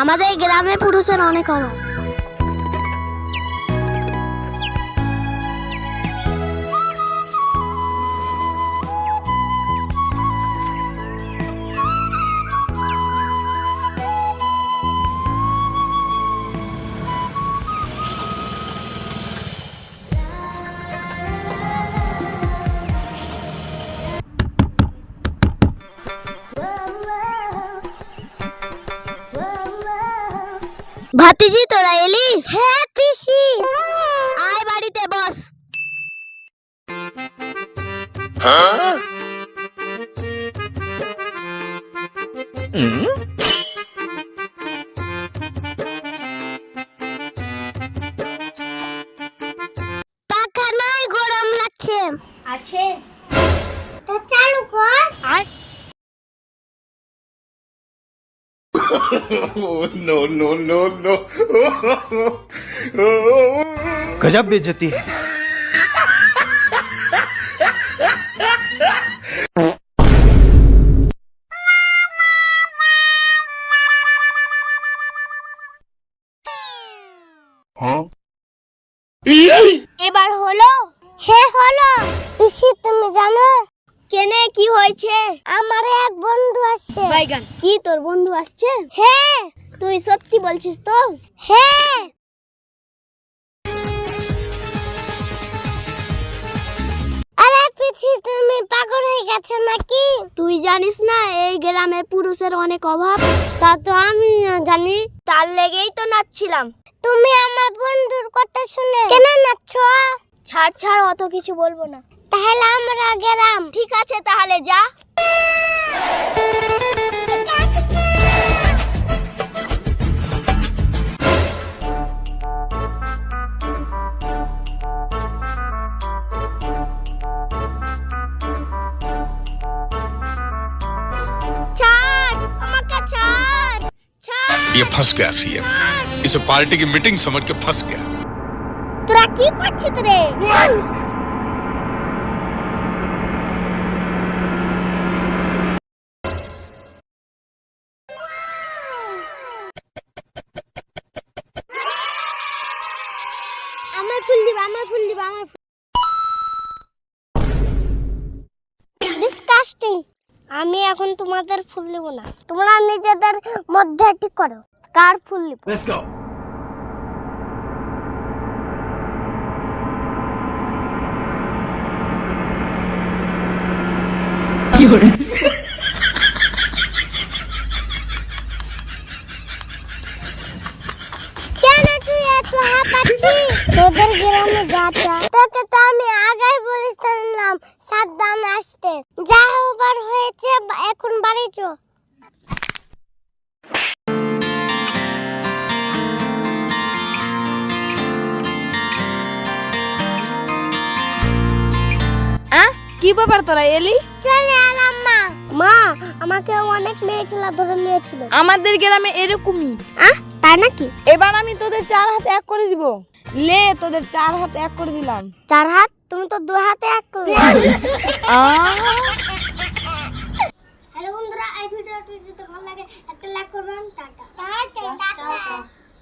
আমাদের গ্রামে পুরুষের অনেক অভাব। ভাতিজি তোরা এলি? হ্যাঁ পিসি। আয় বাড়িতে বস। পাখা নাই গরম লাগছে। আছে। Oh, no, no, no, no. गजब बेइज्जती है এবার হলো হ্যাঁ হলো পিসি তুমি জানো কেনে কি হয়েছে? আমার এক বন্ধু আসছে বাইগান। কি তোর বন্ধু আসছে? হ্যাঁ। তুই সত্যি বলছিস তো? হ্যাঁ। আরে তুমি পাগল হয়ে গেছো নাকি? তুই জানিস না এই গ্রামে পুরুষের অনেক অভাব? তা তো আমি জানি তার লেগেই তো নাচছিলাম। তুমি আমার বন্ধুর কথা শুনে কেন নাচছো? ছাড় ছাড় অত কিছু বলব না। আমরা গেলাম ঠিক আছে তাহলে যা ছাড় আমাকে ছাড় ছাড় ये फंस गया सीएम इसे पार्टी की मीटिंग समझ के फंस गया তোরা কি করছিস রে আমি এখন তোমাদের ফুল দেব না। তোমরা নিজেদের মধ্যে ঠিক করো। কার ফুল দিব কেন তুই এত হাঁপাচ্ছিস? তোদের গ্রামে যাতা। তোকে হয়েছে এখন বাড়ি চো কি ব্যাপার তোরা এলি? চলে এলাম মা। মা আমাকে অনেক মেয়ে ছেলে ধরে নিয়েছিল। আমাদের গ্রামে এরকমই। আহ তাই নাকি? এবার আমি তোদের চার হাতে এক করে দিব। লে তোদের চার হাতে এক করে দিলাম। চার হাত? তুমি তো দু হাতে এক করে